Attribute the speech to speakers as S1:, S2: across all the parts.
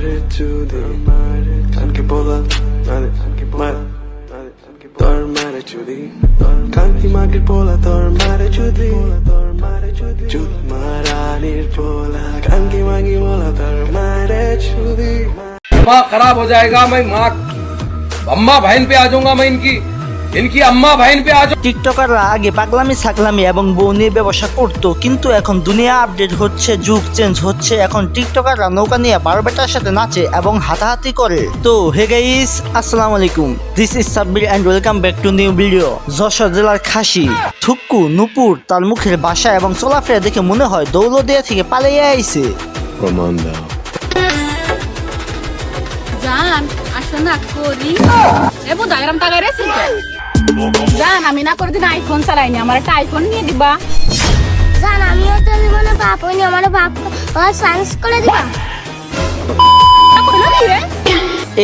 S1: married to the Kanki bola Nade Mara Tor mare chudi Kanki magir bola Tor mare chudi Chud maranir bola Kanki magi bola Tor mare chudi
S2: दिमाग खराब हो जाएगा मैं माँ अम्मा बहन पे आ जाऊँगा मैं इनकी ইনকি আম্মা ভাইন পে আজ
S3: টিকটকাররা আগে পাগলামি ছাকলামি এবং বউ নিয়ে ব্যবসা করত কিন্তু এখন দুনিয়া আপডেট হচ্ছে যুগ চেঞ্জ হচ্ছে। এখন টিকটকাররা নৌকা নিয়ে বারবেটার সাথে নাচে এবং হাতাহাতি করে। তো হে গাইস আসসালামু আলাইকুম। This is Sabbir and welcome back to new video Jessore জেলার খাসি থুক্কু নুপুর তার মুখের বাসা এবং চলাফেরা দেখে মনে হয় দৌলদিয়া থেকে পালিয়ে আইছে।
S4: প্রমাণ দাও জান আসনা করি। এবো দাগরাম তাগারে সিলকা জান, আমি না করে দিন আইফোন চালাইনি আমার একটা আইফোন নিয়ে দিবা
S5: জান, আমিও তো জীবনে বাপ হইনি আমার বাপ সায়েন্স করে দিবা?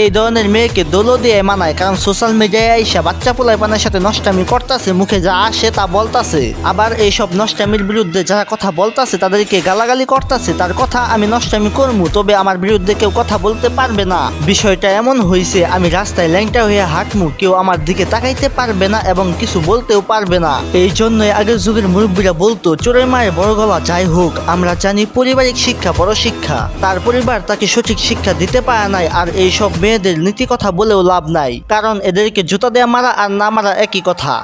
S3: এই ধরনের মেয়েকে দোলো দিয়ে মানায়, কারণ সোশ্যাল মিডিয়ায় আইসা বাচ্চা পোলাইপানের সাথে নষ্টামি করতেছে, মুখে যা আসে তা বলতাছে। আবার এইসব নষ্টামির বিরুদ্ধে যারা কথা বলতাছে, তাদেরকে গালাগালি করতেছে, তার কথা আমি নষ্টামি করব তবে আমার বিরুদ্ধে কেউ কথা বলতে পারবে না। বিষয়টা এমন হয়েছে আমি রাস্তায় ল্যাংটা হয়ে হাঁটমু, কেউ আমার দিকে তাকাইতে পারবে না এবং কিছু বলতেও পারবে না। এই জন্যই আগের যুগের মুরব্বীরা বলতো, চোরের মায়ের বড় গলা যাই হোক, আমরা জানি পারিবারিক শিক্ষা বড় শিক্ষা তার পরিবার তাকে সঠিক শিক্ষা দিতে পারে নাই, আর এইসব মেয়েদের নীতি কথা বলেও লাভ নাই, কারণ এদেরকে জুতা দেয়া মারা আর না মারা একই কথা।